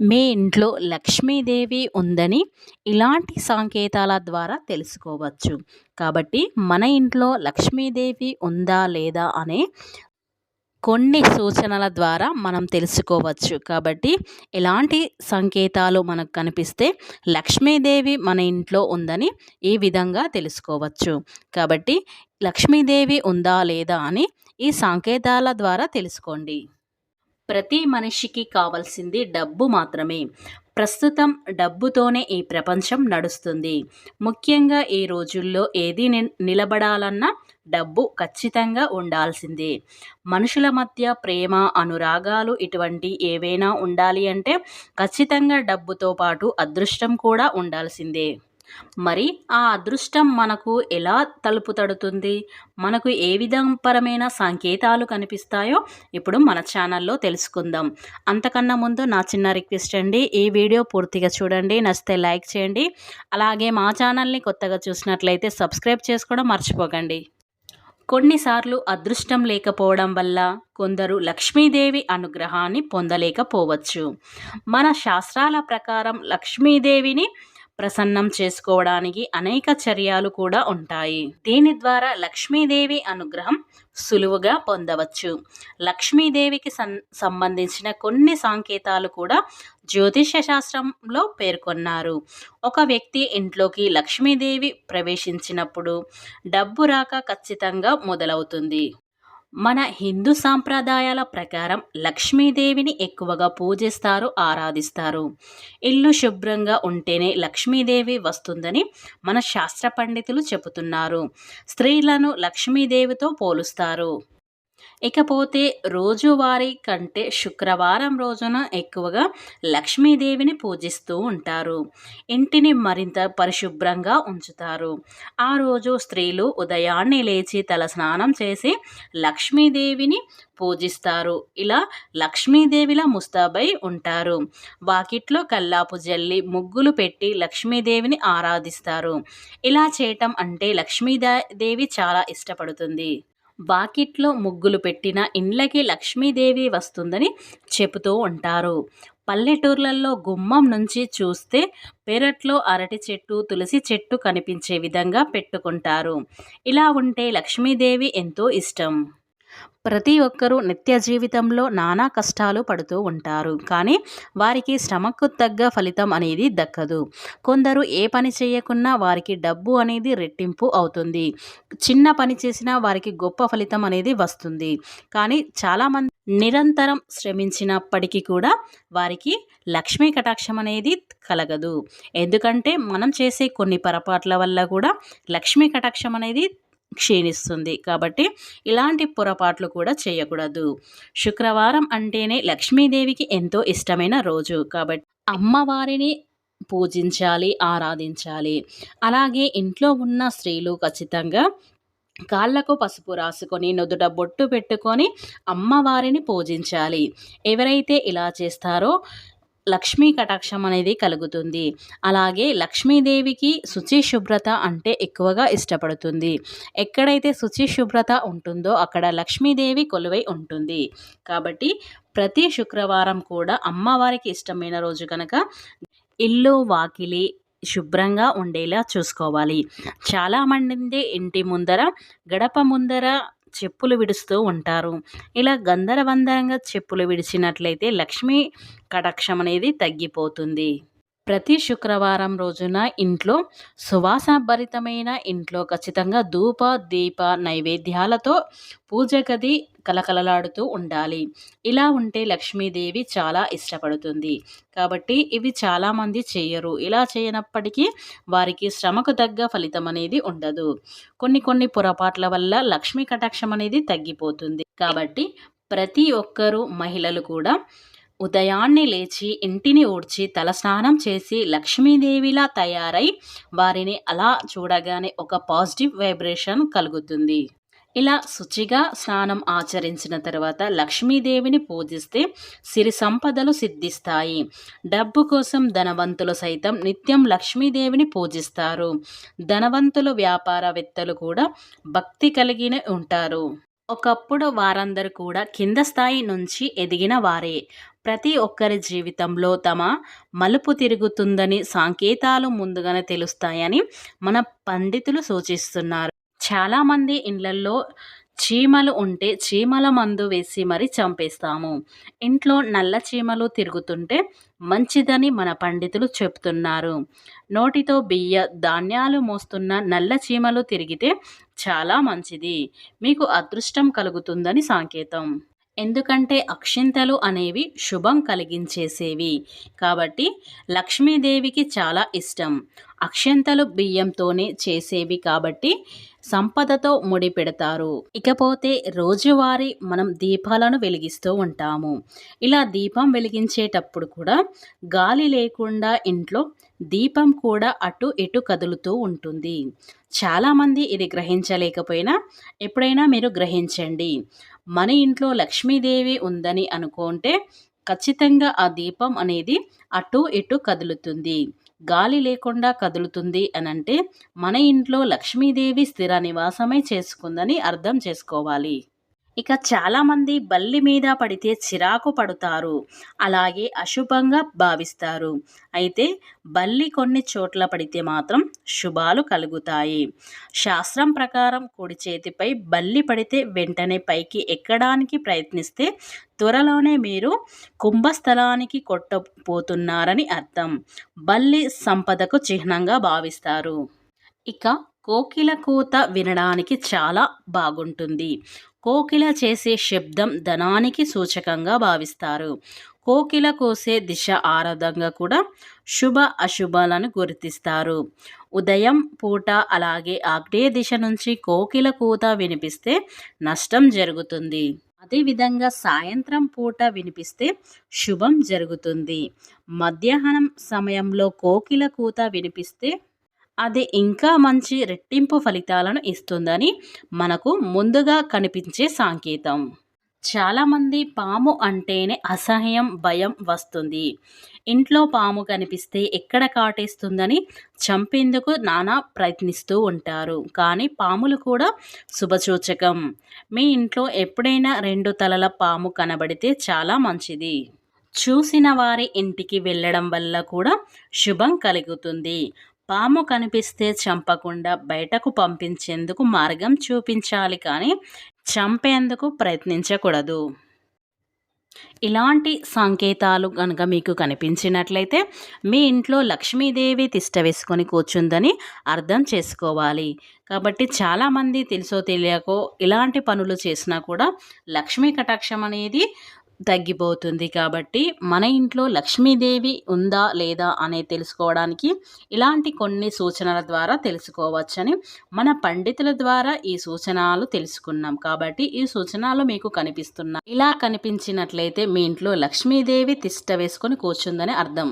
మీ ఇంట్లో లక్ష్మీదేవి ఉందని ఇలాంటి సంకేతాల ద్వారా తెలుసుకోవచ్చు. కాబట్టి మన ఇంట్లో లక్ష్మీదేవి ఉందా లేదా అనే కొన్ని సూచనల ద్వారా మనం తెలుసుకోవచ్చు. కాబట్టి ఎలాంటి సంకేతాలు మనకు కనిపిస్తే లక్ష్మీదేవి మన ఇంట్లో ఉందని ఈ విధంగా తెలుసుకోవచ్చు. కాబట్టి లక్ష్మీదేవి ఉందా లేదా అని ఈ సంకేతాల ద్వారా తెలుసుకోండి. ప్రతి మనిషికి కావాల్సింది డబ్బు మాత్రమే. ప్రస్తుతం డబ్బుతోనే ఈ ప్రపంచం నడుస్తుంది. ముఖ్యంగా ఈ రోజుల్లో ఏది నిలబడాలన్నా డబ్బు ఖచ్చితంగా ఉండాల్సిందే. మనుషుల మధ్య ప్రేమ అనురాగాలు ఇటువంటి ఏవైనా ఉండాలి అంటే ఖచ్చితంగా డబ్బుతో పాటు అదృష్టం కూడా ఉండాల్సిందే. మరి ఆ అదృష్టం మనకు ఎలా తలుపు తడుతుంది? మనకు ఏ విధపరమైన సంకేతాలు కనిపిస్తాయో ఇప్పుడు మన ఛానల్లో తెలుసుకుందాం. అంతకన్నా ముందు నా చిన్న రిక్వెస్ట్ అండి ఈ వీడియో పూర్తిగా చూడండి నచ్చితే లైక్ చేయండి అలాగే మా ఛానల్ని కొత్తగా చూసినట్లయితే సబ్స్క్రైబ్ చేసుకోవడం మర్చిపోకండి. కొన్నిసార్లు అదృష్టం లేకపోవడం వల్ల కొందరు లక్ష్మీదేవి అనుగ్రహాన్ని పొందలేకపోవచ్చు. మన శాస్త్రాల ప్రకారం లక్ష్మీదేవిని ప్రసన్నం చేసుకోవడానికి అనేక చర్యలు కూడా ఉంటాయి. దీని ద్వారా లక్ష్మీదేవి అనుగ్రహం సులువుగా పొందవచ్చు. లక్ష్మీదేవికి సం సంబంధించిన కొన్ని సంకేతాలు కూడా జ్యోతిష శాస్త్రంలో పేర్కొన్నారు. ఒక వ్యక్తి ఇంట్లోకి లక్ష్మీదేవి ప్రవేశించినప్పుడు డబ్బు రాక ఖచ్చితంగా మొదలవుతుంది. మన హిందూ సాంప్రదాయాల ప్రకారం లక్ష్మీదేవిని ఎక్కువగా పూజిస్తారు ఆరాధిస్తారు. ఇల్లు శుభ్రంగా ఉంటేనే లక్ష్మీదేవి వస్తుందని మన శాస్త్ర పండితులు చెబుతున్నారు. స్త్రీలను లక్ష్మీదేవితో పోలుస్తారు. ఇకపోతే రోజువారీ కంటే శుక్రవారం రోజున ఎక్కువగా లక్ష్మీదేవిని పూజిస్తూ ఉంటారు. ఇంటిని మరింత పరిశుభ్రంగా ఉంచుతారు. ఆ రోజు స్త్రీలు ఉదయాన్నే లేచి తల స్నానం చేసి లక్ష్మీదేవిని పూజిస్తారు. ఇలా లక్ష్మీదేవిలా ముస్తాబై ఉంటారు. వాకిట్లో కల్లాపు జల్లి ముగ్గులు పెట్టి లక్ష్మీదేవిని ఆరాధిస్తారు. ఇలా చేయటం అంటే లక్ష్మీదేవి చాలా ఇష్టపడుతుంది. వాకిట్లో ముగ్గులు పెట్టిన ఇండ్లకి లక్ష్మీదేవి వస్తుందని చెబుతూ ఉంటారు. పల్లెటూర్లలో గుమ్మం నుంచి చూస్తే పెరట్లో అరటి చెట్టు తులసి చెట్టు కనిపించే విధంగా పెట్టుకుంటారు. ఇలా ఉంటే లక్ష్మీదేవి ఎంతో ఇష్టం. ప్రతి ఒక్కరూ నిత్య జీవితంలో నానా కష్టాలు పడుతూ ఉంటారు. కానీ వారికి శ్రమకు తగ్గ ఫలితం అనేది దక్కదు. కొందరు ఏ పని చేయకున్నా వారికి డబ్బు అనేది రెట్టింపు అవుతుంది. చిన్న పని చేసినా వారికి గొప్ప ఫలితం అనేది వస్తుంది. కానీ చాలామంది నిరంతరం శ్రమించినప్పటికీ కూడా వారికి లక్ష్మీ కటాక్షం అనేది కలగదు. ఎందుకంటే మనం చేసే కొన్ని పొరపాట్ల వల్ల కూడా లక్ష్మీ కటాక్షం అనేది క్షీణిస్తుంది. కాబట్టి ఇలాంటి పొరపాట్లు కూడా చేయకూడదు. శుక్రవారం అంటేనే లక్ష్మీదేవికి ఎంతో ఇష్టమైన రోజు. కాబట్టి అమ్మవారిని పూజించాలి ఆరాధించాలి. అలాగే ఇంట్లో ఉన్న స్త్రీలు ఖచ్చితంగా కాళ్ళకు పసుపు రాసుకొని నుదుట బొట్టు పెట్టుకొని అమ్మవారిని పూజించాలి. ఎవరైతే ఇలా చేస్తారో లక్ష్మీ కటాక్షం అనేది కలుగుతుంది. అలాగే లక్ష్మీదేవికి శుచి శుభ్రత అంటే ఎక్కువగా ఇష్టపడుతుంది. ఎక్కడైతే శుచి శుభ్రత ఉంటుందో అక్కడ లక్ష్మీదేవి కొలువై ఉంటుంది. కాబట్టి ప్రతి శుక్రవారం కూడా అమ్మవారికి ఇష్టమైన రోజు కనుక ఇల్లు వాకిలి శుభ్రంగా ఉండేలా చూసుకోవాలి. చాలామంది ఇంటి ముందర గడప ముందర చెప్పులు విడుస్తూ ఉంటారు. ఇలా గందరవందరంగా చెప్పులు విడిచినట్లయితే లక్ష్మీ కటాక్షం అనేది తగ్గిపోతుంది. ప్రతి శుక్రవారం రోజున ఇంట్లో సువాసనభరితమైన ఇంట్లో ఖచ్చితంగా ధూప దీప నైవేద్యాలతో పూజ గది కలకలలాడుతూ ఉండాలి. ఇలా ఉంటే లక్ష్మీదేవి చాలా ఇష్టపడుతుంది. కాబట్టి ఇవి చాలామంది చేయరు. ఇలా చేయనప్పటికీ వారికి శ్రమకు తగ్గ ఫలితం అనేది ఉండదు. కొన్ని కొన్ని పొరపాట్ల వల్ల లక్ష్మీ కటాక్షం అనేది తగ్గిపోతుంది. కాబట్టి ప్రతి ఒక్కరూ మహిళలు కూడా ఉదయాన్నే లేచి ఇంటిని ఊడ్చి తలస్నానం చేసి లక్ష్మీదేవిలా తయారై వారిని అలా చూడగానే ఒక పాజిటివ్ వైబ్రేషన్ కలుగుతుంది. ఇలా శుచిగా స్నానం ఆచరించిన తర్వాత లక్ష్మీదేవిని పూజిస్తే సిరి సంపదలు సిద్ధిస్తాయి. డబ్బు కోసం ధనవంతులు సైతం నిత్యం లక్ష్మీదేవిని పూజిస్తారు. ధనవంతులు వ్యాపారవేత్తలు కూడా భక్తి కలిగిన ఉంటారు. ఒకప్పుడు వారందరూ కూడా కింద స్థాయి నుంచి ఎదిగిన వారే. ప్రతి ఒక్కరి జీవితంలో తమ మలుపు తిరుగుతుందని సంకేతాలు ముందుగానే తెలుస్తాయని మన పండితులు సూచిస్తున్నారు. చాలామంది ఇళ్ళల్లో చీమలు ఉంటే చీమల మందు వేసి మరి చంపేస్తాము. ఇంట్లో నల్ల చీమలు తిరుగుతుంటే మంచిదని మన పండితులు చెప్తున్నారు. నోటితో బియ్య ధాన్యాలు మోస్తున్న నల్ల చీమలు తిరిగితే చాలా మంచిది. మీకు అదృష్టం కలుగుతుందని సంకేతం. ఎందుకంటే అక్షింతలు అనేవి శుభం కలిగించేసేవి. కాబట్టి లక్ష్మీదేవికి చాలా ఇష్టం. అక్షంతలు బియ్యంతోనే చేసేవి కాబట్టి సంపదతో ముడిపెడతారు. ఇకపోతే రోజువారీ మనం దీపాలను వెలిగిస్తూ ఉంటాము. ఇలా దీపం వెలిగించేటప్పుడు కూడా గాలి లేకుండా ఇంట్లో దీపం కూడా అటు ఇటు కదులుతూ ఉంటుంది. చాలామంది ఇది గ్రహించలేకపోయినా ఎప్పుడైనా మీరు గ్రహించండి. మన ఇంట్లో లక్ష్మీదేవి ఉందని అనుకుంటే ఖచ్చితంగా ఆ దీపం అనేది అటు ఇటు కదులుతుంది. గాలి లేకుండా కదులుతుంది అని అంటే మన ఇంట్లో లక్ష్మీదేవి స్థిర నివాసమే చేసుకుందని అర్థం చేసుకోవాలి. ఇక చాలామంది బల్లి మీద పడితే చిరాకు పడుతారు. అలాగే అశుభంగా భావిస్తారు. అయితే బల్లి కొన్ని చోట్ల పడితే మాత్రం శుభాలు కలుగుతాయి. శాస్త్రం ప్రకారం కుడి చేతిపై బల్లి పడితే వెంటనే పైకి ఎక్కడానికి ప్రయత్నిస్తే త్వరలోనే మీరు కుంభస్థలానికి కొట్టపోతున్నారని అర్థం. బల్లి సంపదకు చిహ్నంగా భావిస్తారు. ఇక కోకిల కూత వినడానికి చాలా బాగుంటుంది. కోకిల చేసే శబ్దం ధనానికి సూచకంగా భావిస్తారు. కోకిల కోసే దిశ ఆరాధంగా కూడా శుభ అశుభాలను గుర్తిస్తారు. ఉదయం పూట అలాగే ఆగ్నేయ దిశ నుంచి కోకిల కూత వినిపిస్తే నష్టం జరుగుతుంది. అదేవిధంగా సాయంత్రం పూట వినిపిస్తే శుభం జరుగుతుంది. మధ్యాహ్నం సమయంలో కోకిల కూత వినిపిస్తే అది ఇంకా మంచి రెట్టింపు ఫలితాలను ఇస్తుందని మనకు ముందుగా కనిపించే సంకేతం. చాలామంది పాము అంటేనే అసహ్యం భయం వస్తుంది. ఇంట్లో పాము కనిపిస్తే ఎక్కడ కాటేస్తుందని చంపేందుకు నానా ప్రయత్నిస్తూ ఉంటారు. కానీ పాములు కూడా శుభసూచకం. మీ ఇంట్లో ఎప్పుడైనా రెండు తలల పాము కనబడితే చాలా మంచిది. చూసిన వారి ఇంటికి వెళ్ళడం వల్ల కూడా శుభం కలుగుతుంది. పాము కనిపిస్తే చంపకుండా బయటకు పంపించేందుకు మార్గం చూపించాలి కానీ చంపేందుకు ప్రయత్నించకూడదు. ఇలాంటి సంకేతాలు కనుక మీకు కనిపించినట్లయితే మీ ఇంట్లో లక్ష్మీదేవి తిష్ట వేసుకొని కూర్చుందని అర్థం చేసుకోవాలి. కాబట్టి చాలామంది తెలుసో తెలియకో ఇలాంటి పనులు చేసినా కూడా లక్ష్మీ కటాక్షం అనేది తగ్గిపోతుంది కాబట్టి మన ఇంట్లో లక్ష్మీదేవి ఉందా లేదా అనేది తెలుసుకోవడానికి ఇలాంటి కొన్ని సూచనల ద్వారా తెలుసుకోవచ్చని మన పండితుల ద్వారా ఈ సూచనలు తెలుసుకున్నాం. కాబట్టి ఈ సూచనలు మీకు కనిపిస్తున్నాయి ఇలా కనిపించినట్లయితే మీ ఇంట్లో లక్ష్మీదేవి తిష్ట వేసుకొని కూర్చుందని అర్థం.